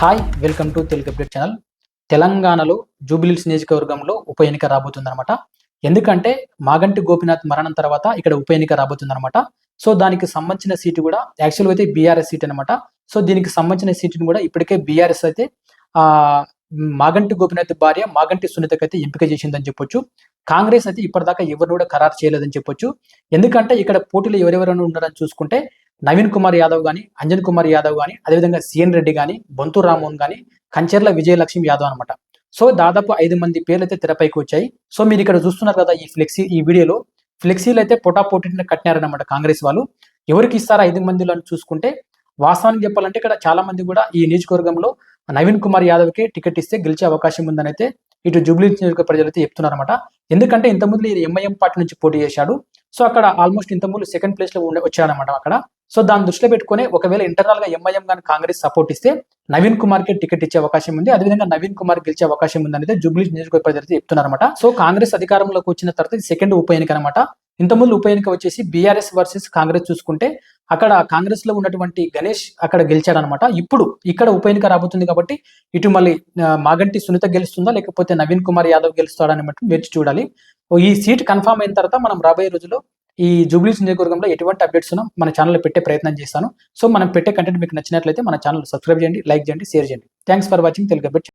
Hi welcome to Telugu update channel. తెలంగాణలో జూబిలీస్ నియోజకవర్గంలో ఉప ఎన్నిక రాబోతుందన్నమాట. ఎందుకంటే మాగంటి గోపినాథ్ మరణం తర్వాత ఇక్కడ ఉప ఎన్నిక రాబోతుందన్నమాట. సో దానికి సంబంధించిన సీటు కూడా యాక్చువల్గా అయితే బీఆర్ఎస్ సీట్ అనమాట సో దీనికి సంబంధించిన సీటును కూడా ఇప్పటికే బీఆర్ఎస్ అయితే మాగంటి గోపినాథ్ భార్య మాగంటి సునీతకి అయితే ఎంపిక చేసిందని చెప్పొచ్చు. కాంగ్రెస్ అయితే ఇప్పటిదాకా ఎవరిని కూడా ఖరారు చేయలేదని చెప్పొచ్చు. ఎందుకంటే ఇక్కడ పోటీలు ఎవరెవరైనా ఉన్నారని చూసుకుంటే నవీన్ కుమార్ యాదవ్ కానీ అంజన్ కుమార్ యాదవ్ కానీ అదేవిధంగా సిఎన్ రెడ్డి కానీ బొంతు రామ్మోహన్ కానీ కంచెర్ల విజయలక్ష్మి యాదవ్ అనమాట సో దాదాపు ఐదు మంది పేర్లు అయితే తెరపైకి వచ్చాయి. సో మీరు ఇక్కడ చూస్తున్నారు కదా ఈ ఫ్లెక్సీ ఈ వీడియోలో ఫ్లెక్సీలు అయితే పొటాపోటీని కట్టినారనమాట కాంగ్రెస్ వాళ్ళు. ఎవరికి ఇస్తారు ఐదు మందిలో అని చూసుకుంటే వాస్తవానికి చెప్పాలంటే ఇక్కడ చాలా మంది కూడా ఈ నియోజకవర్గంలో నవీన్ కుమార్ యాదవ్కి టికెట్ ఇస్తే గెలిచే అవకాశం ఉందని అయితే ఇటు జూబ్లీ నియోజక ప్రజలు అయితే చెప్తున్నారన్నమాట. ఎందుకంటే ఇంతకుముందు ఈ ఎంఐఎం పార్టీ నుంచి పోటీ చేశాడు. సో అక్కడ ఆల్మోస్ట్ ఇంతకుముందు సెకండ్ ప్లేస్లో ఉండే వచ్చాడనమాట అక్కడ. సో దాన్ని దృష్టిలో పెట్టుకుని ఒకవేళ ఇంటర్నల్గా ఎంఐఎం కానీ కాంగ్రెస్ సపోర్ట్ ఇస్తే నవీన్ కుమార్కి టికెట్ ఇచ్చే అవకాశం ఉంది. అదేవిధంగా నవీన్ కుమార్ గెలిచే అవకాశం ఉంది అనేది జూబ్లీ నియోజకవర్గ ప్రజలు చెప్తున్నారన్నమాట. సో కాంగ్రెస్ అధికారంలోకి వచ్చిన తర్వాత సెకండ్ ఉప ఎన్నిక అనమాట ఇంతకుముందు ఉప ఎన్నిక వచ్చేసి బీఆర్ఎస్ వర్సెస్ కాంగ్రెస్ చూసుకుంటే అక్కడ కాంగ్రెస్లో ఉన్నటువంటి గణేష్ అక్కడ గెలిచాడనమాట ఇప్పుడు ఇక్కడ ఉప ఎన్నిక రాబోతుంది కాబట్టి ఇటు మళ్ళీ మాగంటి సునీత గెలుస్తుందా? లేకపోతే నవీన్ కుమార్ యాదవ్ గెలుస్తాడని అని వేచి చూడాలి. ఈ సీట్ కన్ఫర్మ్ అయిన తర్వాత మనం రాబోయే రోజుల్లో ఈ జూబ్లీస్ నియోజకవర్గంలో ఎటువంటి అప్డేట్స్ ఉన్నా మన ఛానల్లో పెట్టే ప్రయత్నం చేస్తాను. సో మనం పెట్టే కంటెంట్ మీకు నచ్చినట్లయితే మన ఛానల్ సబ్స్క్రైబ్ చేయండి లైక్ చేయండి షేర్ చేయండి. Thanks for watching Telugu update